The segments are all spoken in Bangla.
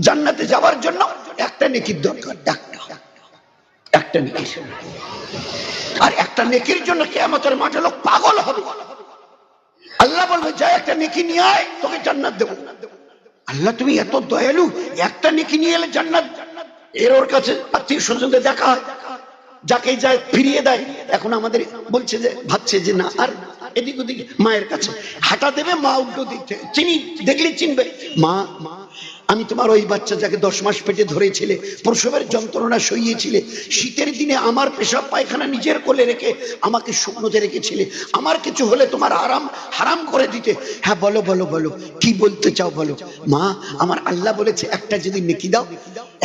জান্নাতে যাওয়ার জন্য একটা নেকির দরকার, একটা। একটা নেকির। আর একটা নেকির জন্য কেয়ামতের মাঠে লোক পাগল হবে। আল্লাহ বলবে, যা একটা নেকি নিয়ে আয়, তোকে জান্নাত দেবো। আল্লাহ, তুমি এত দয়ালু, একটা নেকি নিয়ে এলে জান্নাত। এর ওর কাছে আত্মীয় স্বজনদের দেখা হয়। যাকে যায় ফিরিয়ে দেয়। এখন আমাদের বলছে যে, ভাবছে যে, না, আর এদিক ওদিকে, মায়ের কাছে। হাঁটা দেবে, মা উল্টো দিক চিনি দেখলে চিনবে। মা আমি তোমার ওই বাচ্চা যাকে দশ মাস পেটে ধরেছিলে, প্রসবের যন্ত্রণা সইয়েছিলে, শীতের দিনে আমার পেশাব পায়খানা নিজের কোলে রেখে আমাকে শুকনোতে রেখেছিলে। আমার কিছু হলে তোমার আরাম হারাম করে দিতে। হ্যাঁ বলো বলো বলো, কি বলতে চাও বলো? মা, আমার আল্লাহ বলেছে, একটা যদি নেকি দাও,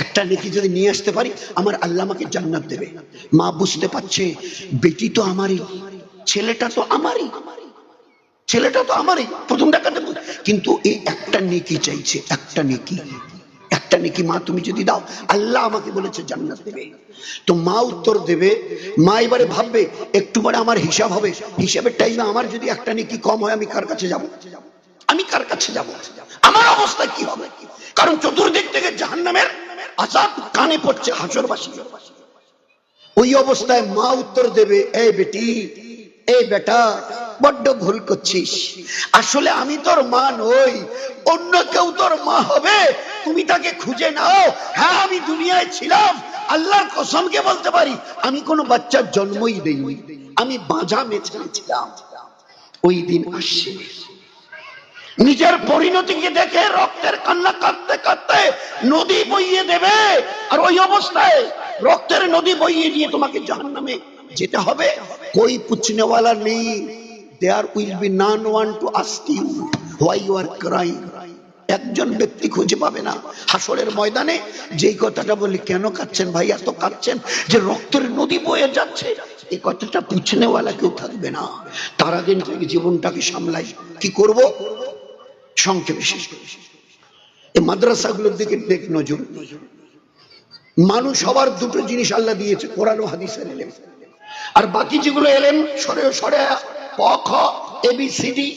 একটা নেকি যদি নিয়ে আসতে পারি, আমার আল্লাহ আমাকে জান্নাত দেবে। মা বুঝতে পারছে, বেটি তো আমারই। ছেলেটা তো আমারই। ছেলেটা তো আমারই। প্রথম বল- কিন্তু এই একটা নেকি চাইছে, একটা নেকি। একটা নেকি মা তুমি যদি দাও, আল্লাহ আমাকে বলেছে জান্নাত দেবে। তো মা উত্তর দেবে, মা এবারে ভাববে, একটু পরে আমার হিসাব হবে। হিসাবের টাইমে আমার যদি একটা নেকি কম হয়, আমি কার কাছে যাব? আমি কার কাছে যাব? আমার অবস্থা কি হবে? কারণ চতুর্দিক থেকে জাহান্নামের আজাব কানে পড়ছে হাসরবাসী ওই অবস্থায় মা উত্তর দেবে, এই বেটি এই বেটা, বড্ড ভুল করছিস। আসলে আমি তোর মা নই, অন্য কেউ তোর মা হবে, তুমি তাকে খুঁজে নাও। হ্যাঁ আমি দুনিয়ায় ছিলাম, আল্লাহর কসমকে বলতে পারি, আমি কোনো বাচ্চার জন্মই দেইনি, আমি বাঁধা মেছে ছিলাম। ওই দিন আসছে। নিজের পরিণতিকে দেখে রক্তের কান্না কাঁদতে কাঁদতে নদী বইয়ে দেবে, আর ওই অবস্থায় রক্তের নদী বইয়ে দিয়ে তোমাকে জাহান্নামে যেতে হবে। কই পুছনেওয়ালা নেই there will be none one to ask you why you are crying একজন ব্যক্তি খুঁজে পাবে না। হাসরের ময়দানে যেই কথাটা বলি কেন কাঁদছেন ভাই এত কাঁদছেন যে রক্তের নদী বয়ে যাচ্ছে। এই কথাটা পুছনেওয়ালা কেউ থাকবে না। তার আগে থেকে জীবনটাকে সামলাই। কি করব? সংক্ষেপে শেষ। এই মাদ্রাসাগুলোর দিকে দেখ নজর। মানুষ সবার দুটো জিনিস আল্লাহ দিয়েছে, কোরআন ও হাদিসের এলেম। আর বাকি যেগুলো এলেন, সরে সরে ক খ এবিসিডি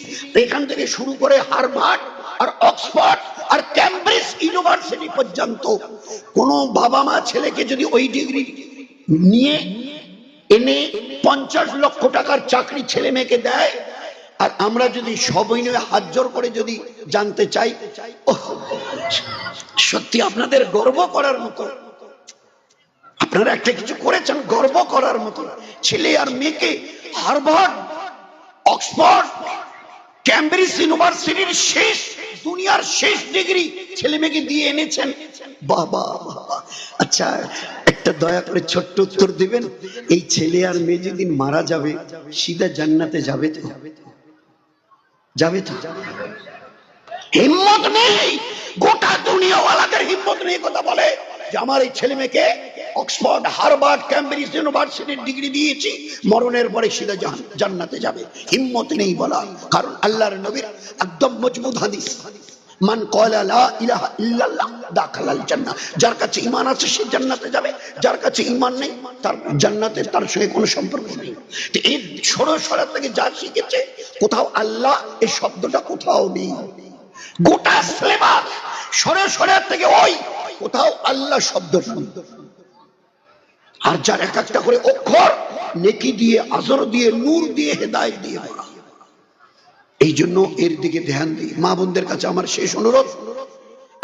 এখান থেকে শুরু করে হারভার্ড আর অক্সফোর্ড আর ক্যামব্রিজ ইউনিভার্সিটি পর্যন্ত। কোনো বাবা মা ছেলেকে যদি ওই ডিগ্রি নিয়ে এনে পঞ্চাশ লক্ষ টাকার চাকরি ছেলে মেয়েকে দেয়, আর আমরা যদি সবই নিয়ে হাত জোর করে যদি জানতে চাই সত্যি আপনাদের গর্ব করার মতো। আপনারা একটা কিছু করেছেন, গর্ব করার মতো। ছেলে আর মেয়েকে হারভার্ড, অক্সফোর্ড, ক্যামব্রিজ ইউনিভার্সিটির শেষ, দুনিয়ার শেষ ডিগ্রি ছেলে মেয়েকে দিয়ে এনেছেন। বাবা আচ্ছা একটা দয়া করে ছোট্ট উত্তর দিবেন? এই ছেলে আর মেয়ে যেদিন মারা যাবে, সিধা জান্নাতে যাবে তো? যাবে তো? হিম্মত নেই। গোটা দুনিয়াওয়ালাদের হিম্মত নেই কথা বলে যে আমার এই ছেলে মেয়েকে অক্সফোর্ড হারবার্ড ক্যামব্রিজ ইউনিভার্সিটির ডিগ্রি দিয়েছি। মরণের পরে সিধা জান্নাতে যাবে। হিম্মত নেই বলা, কারণ আল্লাহর নবীর একদম মজবুত হাদিস। মান কয়লা লা ইলাহা ইল্লাল্লাহ, দাখালাল জান্নাহ। যার কাছে ঈমান আছে, সে জান্নাতে যাবে। যার কাছে ঈমান নেই, তার জান্নাতে তার সঙ্গে কোনো সম্পর্ক নেই। তো এই থেকে যা শিখেছে, কোথাও আল্লাহ এই শব্দটা কোথাও নেই। গোটা সিলেবাস সরে সরে থেকে ওই কোথাও আল্লাহ শব্দ নেই। আর যার এক একটা করে অক্ষর, নেকি দিয়ে, আজর দিয়ে, নূর দিয়ে, হেদায়ত দিয়ে ভরা। এই জন্য এর দিকে ধ্যান দিই। মা বোনদের কাছে আমার শেষ অনুরোধ,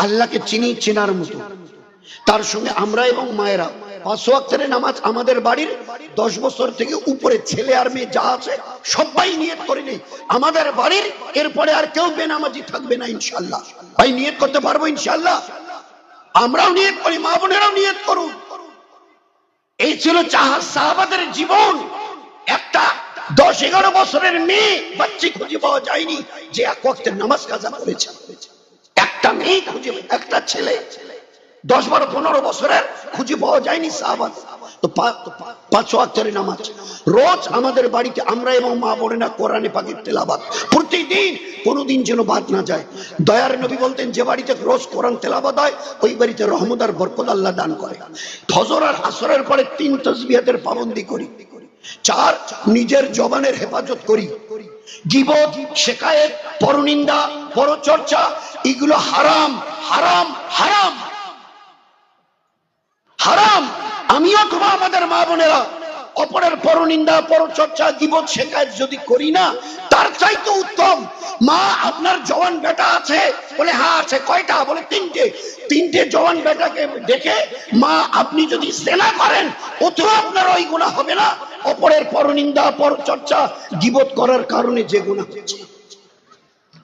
আল্লাহকে চিনি, চেনার মতো। তার সঙ্গে আমরা এবং মায়েরা পাঁচ ওয়াক্তের নামাজ আমাদের বাড়ির দশ বছর থেকে উপরে ছেলে আর মেয়ে যা আছে সবাই নিয়ত করে নেই। আমাদের বাড়ির এরপরে আর কেউ বেনামাজি থাকবে না ইনশাল্লাহ ভাই, নিয়ত করতে পারব ইনশাল্লাহ আমরাও নিয়ত করি, মা বোনেরাও নিয়ত করুন এই ছিল সাহাবাদের জীবন। একটা দশ এগারো বছরের মেয়ে বাচ্চি খুঁজে পাওয়া যায়নি, যে এক ওয়াক্তের নামাজ কাজা করেছে। একটা মেয়ে খুঁজে একটা ছেলে দশ বারো পনেরো বছরের খুঁজে পাওয়া যায়নি সাহাবাদ তো পাঁচ ওয়াক্তের নামাজ। রোজ আমাদের বাড়িতে আমরা এবং মা বোনেরা কোরআনে পাখির তেলাবাদ প্রতিদিন কোনোদিন যেন বাদ না যায়। দয়ার নবী বলতেন, যে বাড়িতে রোজ কোরআন তেলাবাদ হয়, ওই বাড়িতে রহমত আর বরকত আল্লাহ দান করে। ফজর আর আসরের পরে তিন তসবিহাতের পাবন্দি করি। চার, নিজের জবানের হেফাজত করি। গিবত শেখায়েত পরনিন্দা, পরচর্চা, এগুলো হারাম হারাম হারাম। হারাম। আমি অথবা আমাদের মা বোনেরা। অপরের পরনিন্দা, পরচর্চা, জীবন শেখায় যদি করি না, তার চাইতে উত্তম। মা, আপনার জওয়ান বেটা আছে? বলে হ্যাঁ আছে। কয়টা? বলে, তিনটে। তিনটে জওয়ান বেটাকে দেখে, মা, আপনি যদি সেনা করেন অথবা আপনার ওই গুণা হবে না। অপরের পরনিন্দা, পরচর্চা, গিবত করার কারণে যে গুণা হচ্ছে।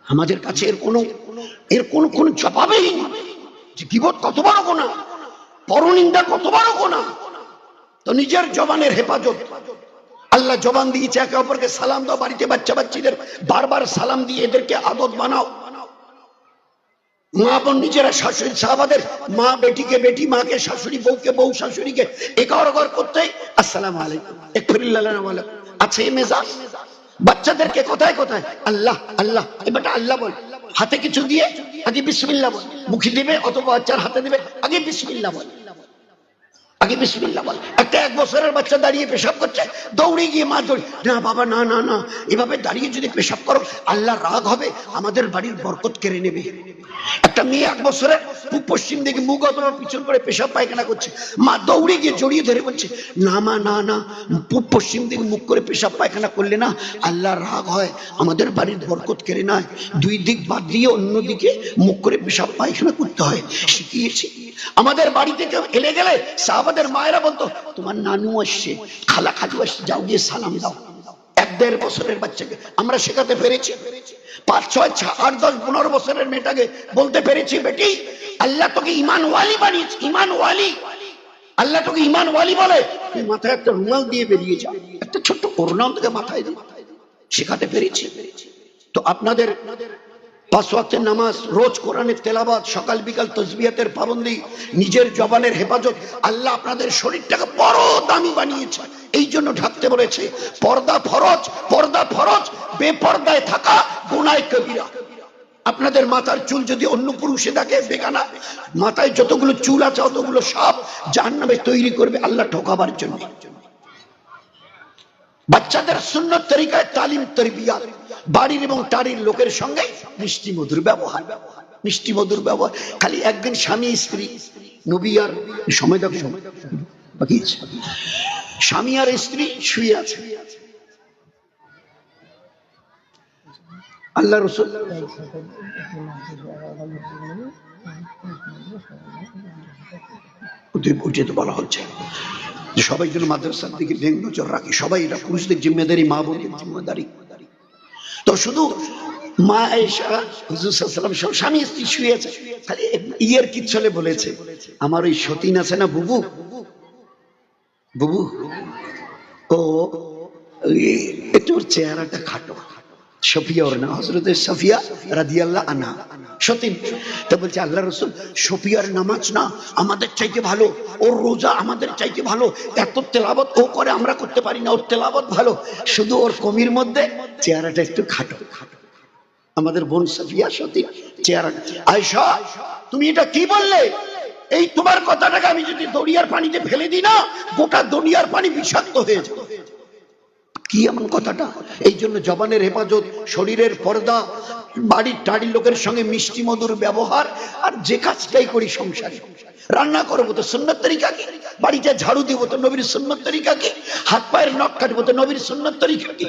আমাদের কাছে এর কোনো এর কোনো কোনো জবাবেই যে গিবত কত বড় গোনা পরনিন্দা কত বড় গোনা তো নিজের জবানের হেফাজত। আল্লাহ জবান দিয়েছে একে অপরকে সালাম দাও, বাড়িতে বাচ্চা বাচ্চিদের বারবার সালাম দিয়ে এদেরকে আদত বানাও। মা বোন নিজেরা শাশুড়ি সাহাবাদের মা বেটিকে বেটি, মাকে শাশুড়ি, বউকে বউ, শাশুড়িকে একার ঘর করতে। আসসালাম আলাইকুম। আছে মেজাজ? বাচ্চাদেরকে কোথায় কোথায়? আল্লাহ আল্লাহ, এবারটা আল্লাহ বল। হাতে কিছু দিয়ে আগে বিসমিল্লা বল। মুখে দিবে অথবা বাচ্চার হাতে দিবে আগে বিসমিল্লা বল। আগে বিসমিল্লাহ বল। একটা এক বছরের বাচ্চা দাঁড়িয়ে পেশাব করছে, দৌড়ে গিয়ে মা দৌড়ি না বাবা, না না না। এভাবে দাঁড়িয়ে যদি পেশাব করো আল্লাহ রাগ হবে, আমাদের বাড়ির বরকত কেড়ে নেবে। একটা মেয়ে এক বছরের পশ্চিম দিকে মুখ অথবা পিছন করে পেশাব পায়খানা করছে। মা দৌড়ে গিয়ে জড়িয়ে ধরে বলছে, না মা, না না, পূব পশ্চিম দিকে মুখ করে পেশাব পায়খানা করলে না আল্লাহ রাগ হয়, আমাদের বাড়ির বরকত কেড়ে নেয়। দুই দিক বাদ দিয়ে অন্যদিকে মুখ করে পেশাব পায়খানা করতে হয়। শিখিয়েছি। আমাদের বাড়িতে কেউ এলে গেলে সাহাবাদের মায়েরা বলতো, তোমার নানু আসছে, খালা খালু আসছে, যাও গিয়ে সালাম দাও। এক দেড় বছরের বাচ্চাকে আমরা শেখাতে পেরেছি। পাঁচ, ছয় আট, দশ, পনেরো বছরের মেয়েটাকে বলতে পেরেছি, বেটি, আল্লাহ তোকে ইমান ওয়ালি বানিয়েছে ইমান ওয়ালি আল্লাহ তোকে ইমান ওয়ালি বলে, তুই মাথায় একটা রুমাল দিয়ে বেরিয়ে যা, একটা ছোট্ট করোনাও তোকে মাথায় দিয়ে শেখাতে পেরেছি। তো আপনাদের পাঁচ ওয়াক্তের নামাজ, রোজ কোরআনের তেলাবাদ সকাল, বিকাল তসবিয়াতের পাবন্দি, নিজের জবানের হেফাজত, আল্লাহ আপনাদের শরীরটাকে বড় দামি বানিয়েছে। এই জন্য ঢাকতে বলেছে, পর্দা ফরজ পর্দা ফরজ, বেপর্দায় থাকা গুনায় কবিরা। আপনাদের মাথার চুল যদি অন্য পুরুষে থাকে বেগানা, মাথায় যতগুলো চুল আছে, অতগুলো সব জাহান্নামে তৈরি করবে আল্লাহ ঠকাবার জন্য। বাচ্চাদের সুন্নত তরিকায় তালিম তরবিয়া বাড়ির এবং টাড়ির লোকের সঙ্গে মিষ্টি মধুর ব্যবহার। মিষ্টি মধুর ব্যবহার। খালি একদিন স্বামী, স্ত্রী, নবী আর সময় দেখো। স্বামী আর স্ত্রী শুয়ে আছে। আল্লাহ রসুল বলা হচ্ছে। সবাই যেন মাদ্রাসার দিকে নজর রাখে। সবাই এটা পুরুষদের জিম্মেদারি, মা বোনের জিম্মেদারি। তো শুধু মা এসা হুজুর সাল্লাম সব স্বামী স্ত্রী শুয়ে আছে খালি ইয়ের কিচ্ছলে বলেছে? আমার ওই সতীন আছে না বুবু? বুবু? ও একটু চেহারাটা খাটো। না হজরতের সফিয়া আনা শুধু ওর কমির মধ্যে চেহারাটা একটু খাটো। আমাদের বোন সাফিয়া সতীন চেহারা আয়সা তুমি এটা কি বললে? এই তোমার কথাটাকে আমি যদি দরিয়ার পানিতে ফেলে দিই না, গোটা দরিয়ার পানি বিষাক্ত হয়ে যাবে। কি এমন কথাটা? এই জন্য জবানের হেফাজত, শরীরের পর্দা, বাড়ির টাড়ির লোকের সঙ্গে মিষ্টি মধুর ব্যবহার, আর যে কাজটাই করি সংসারে। রান্না করব তো সুন্নত তরিকা কি? বাড়িতে ঝাড়ু দিব তো নবীর সুন্নত তরিকা কি? হাত পায়ের নখ কাটবো তো নবীর সুন্নত তরিকা কি?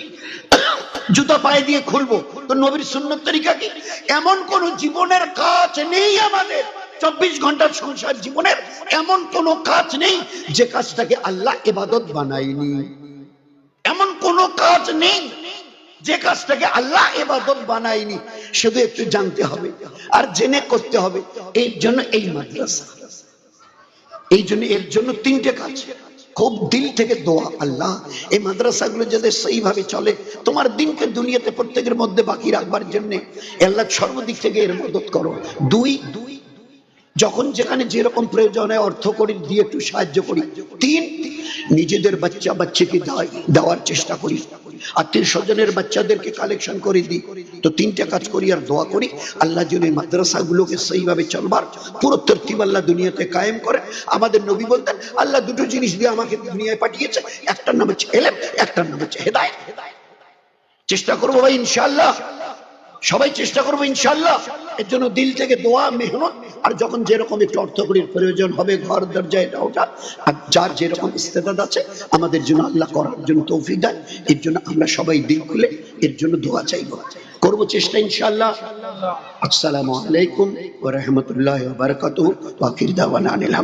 জুতা পায়ে দিয়ে খুলবো তো নবীর সুন্নত তরিকা কি? এমন কোন জীবনের কাজ নেই আমাদের। চব্বিশ ঘণ্টার সংসার জীবনের এমন কোন কাজ নেই যে কাজটাকে আল্লাহ এবাদত বানায়নি। কোন কাজ নেই। যে কাজটাকে আল্লাহ এবাদত বানায়নি, শুধু একটু জানতে হবে আর জেনে করতে হবে এই জন্য এই মাদ্রাসা। এই জন্য এর জন্য তিনটে কাজ। খুব দিল থেকে দোয়া আল্লাহ। এই মাদ্রাসাগুলো যাতে সেইভাবে চলে, তোমার দিনকে দুনিয়াতে প্রত্যেকের মধ্যে বাকি রাখবার জন্য আল্লাহ সর্বদিক থেকে এর মদত করো। দুই দুই যখন যেখানে যেরকম প্রয়োজন হয় অর্থ করি, দিয়ে একটু সাহায্য করি। তিন, নিজেদের বাচ্চা বাচ্চাকে দেওয়ার চেষ্টা করি। আত্মীয় স্বজনের বাচ্চাদেরকে কালেকশন করে দিই। তো তিনটা কাজ করি আর দোয়া করি। আল্লাহ যেন এই মাদ্রাসাগুলোকে সেইভাবে চলবার পুরো তরতিব আল্লাহ দুনিয়াতে কায়েম করে। আমাদের নবী বলতেন, আল্লাহ দুটো জিনিস দিয়ে আমাকে দুনিয়ায় পাঠিয়েছে। একটার নাম হচ্ছে এলেম, একটার নাম হচ্ছে হেদায়ত। চেষ্টা করব ভাই ইনশাল্লাহ সবাই চেষ্টা করব ইনশাল্লাহ এর জন্য দিল থেকে দোয়া, মেহনত আর যখন যেরকম একটু অর্থকরীর প্রয়োজন হবে, ঘর, দরজা, এটা, ওটা, আর যার যেরকম ইস্তেদাদ আছে, আমাদের জন্য আল্লাহ করার জন্য তৌফিক দেয় এর জন্য আমরা সবাই দিল খুলে এর জন্য দোয়া চাইব। করব চেষ্টা ইনশাআল্লাহ। আসসালামু আলাইকুম ওয়া রাহমাতুল্লাহি ওয়া বারাকাতুহু। ওয়া আখির দাওয়ানা আনিল।